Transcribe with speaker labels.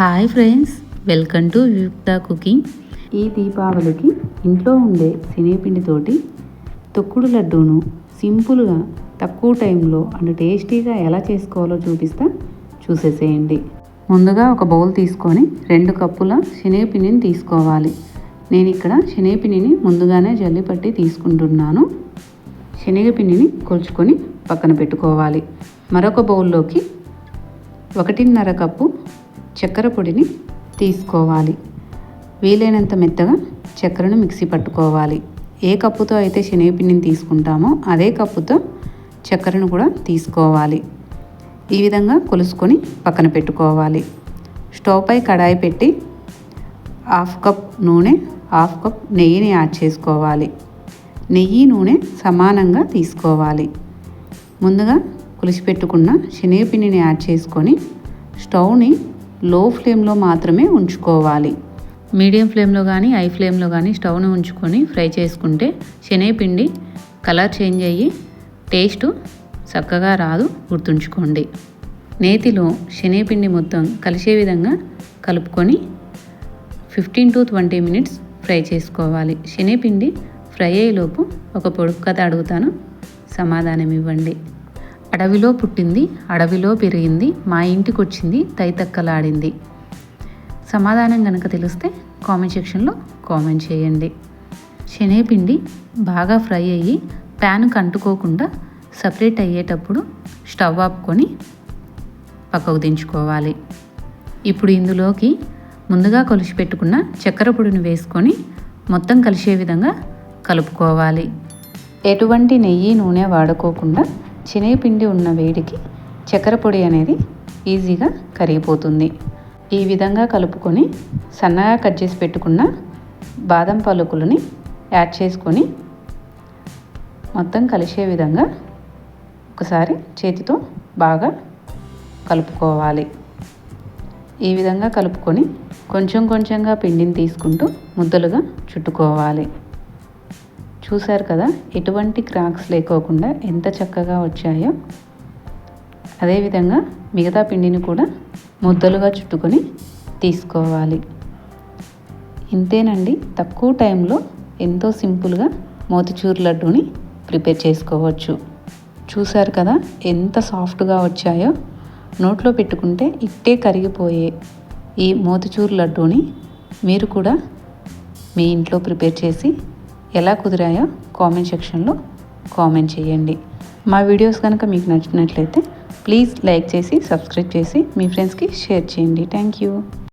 Speaker 1: Hi friends welcome to Yukta cooking. ఈ దీపావళికి ఇంట్లో ఉండే శనగపిండితోటి తొక్కుడు లడ్డూను సింపుల్గా తక్కువ టైంలో అండ్ టేస్టీగా ఎలా చేసుకోవాలో చూపిస్తా చూసేసేయండి. ముందుగా ఒక బౌల్ తీసుకొని రెండు కప్పుల శనగపిండిని తీసుకోవాలి. నేను ఇక్కడ శనగపిండిని ముందుగానే జల్లిపట్టి తీసుకుంటున్నాను. శనగపిండిని కొలుచుకొని పక్కన పెట్టుకోవాలి. మరొక బౌల్లోకి ఒకటిన్నర కప్పు చక్కెర పొడిని తీసుకోవాలి. వీలైనంత మెత్తగా చక్కెరను మిక్సీ పట్టుకోవాలి. ఏ కప్పుతో అయితే శనగపిండిని తీసుకుంటామో అదే కప్పుతో చక్కెరను కూడా తీసుకోవాలి. ఈ విధంగా కొలుసుకొని పక్కన పెట్టుకోవాలి. స్టవ్ పై కడాయి పెట్టి హాఫ్ కప్ నూనె హాఫ్ కప్ నెయ్యిని యాడ్ చేసుకోవాలి. నెయ్యి నూనె సమానంగా తీసుకోవాలి. ముందుగా కులిసిపెట్టుకున్న శనగపిండిని యాడ్ చేసుకొని స్టవ్ని లో ఫ్లేమ్లో మాత్రమే ఉంచుకోవాలి. మీడియం ఫ్లేమ్లో కానీ హై ఫ్లేమ్లో కానీ స్టవ్ని ఉంచుకొని ఫ్రై చేసుకుంటే శనగపిండి కలర్ చేంజ్ అయ్యి టేస్ట్ చక్కగా రాదు గుర్తుంచుకోండి. నేతిలో శనగపిండి మొత్తం కలిసే విధంగా కలుపుకొని fifteen to twenty minutes fry చేసుకోవాలి. శనగపిండి ఫ్రై అయ్యేలోపు ఒక పొడుపు కథ అడుగుతాను సమాధానం ఇవ్వండి అడవిలో పుట్టింది అడవిలో పెరిగింది మా ఇంటికి వచ్చింది తైతక్కలాడింది. సమాధానం కనుక తెలిస్తే కామెంట్ సెక్షన్లో కామెంట్ చేయండి. శనగపిండి బాగా ఫ్రై అయ్యి ప్యాన్కు అంటుకోకుండా సపరేట్ అయ్యేటప్పుడు స్టవ్ ఆపుకొని పక్కకు దించుకోవాలి. ఇప్పుడు ఇందులోకి ముందుగా కొలిసి పెట్టుకున్న చక్కెర పొడిని వేసుకొని మొత్తం కలిసే విధంగా కలుపుకోవాలి. ఎటువంటి నెయ్యి నూనె వాడుకోకుండా శనగపిండి ఉన్న వేడికి చక్కెర పొడి అనేది ఈజీగా కరిగిపోతుంది. ఈ విధంగా కలుపుకొని సన్నగా కట్ చేసి పెట్టుకున్న బాదం పలుకులని యాడ్ చేసుకొని మొత్తం కలిసే విధంగా ఒకసారి చేతితో బాగా కలుపుకోవాలి. ఈ విధంగా కలుపుకొని కొంచెం కొంచెంగా పిండిని తీసుకుంటూ ముద్దలుగా చుట్టుకోవాలి. చూశారు కదా ఎటువంటి క్రాక్స్ లేకోకుండా ఎంత చక్కగా వచ్చాయో అదేవిధంగా మిగతా పిండిని కూడా ముద్దలుగా చుట్టుకొని తీసుకోవాలి. ఇంతేనండి తక్కువ టైంలో ఎంతో సింపుల్గా మోతిచూర్ లడ్డూని ప్రిపేర్ చేసుకోవచ్చు. చూశారు కదా ఎంత సాఫ్ట్గా వచ్చాయో నోట్లో పెట్టుకుంటే ఇట్టే కరిగిపోయే ఈ మోతిచూర్ లడ్డూని మీరు కూడా మీ ఇంట్లో ప్రిపేర్ చేసి ఎలా కుదిరాయో కామెంట్ సెక్షన్లో కామెంట్ చేయండి. మా వీడియోస్ కనుక మీకు నచ్చినట్లయితే ప్లీజ్ లైక్ చేసి సబ్స్క్రైబ్ చేసి మీ ఫ్రెండ్స్కి షేర్ చేయండి. Thank you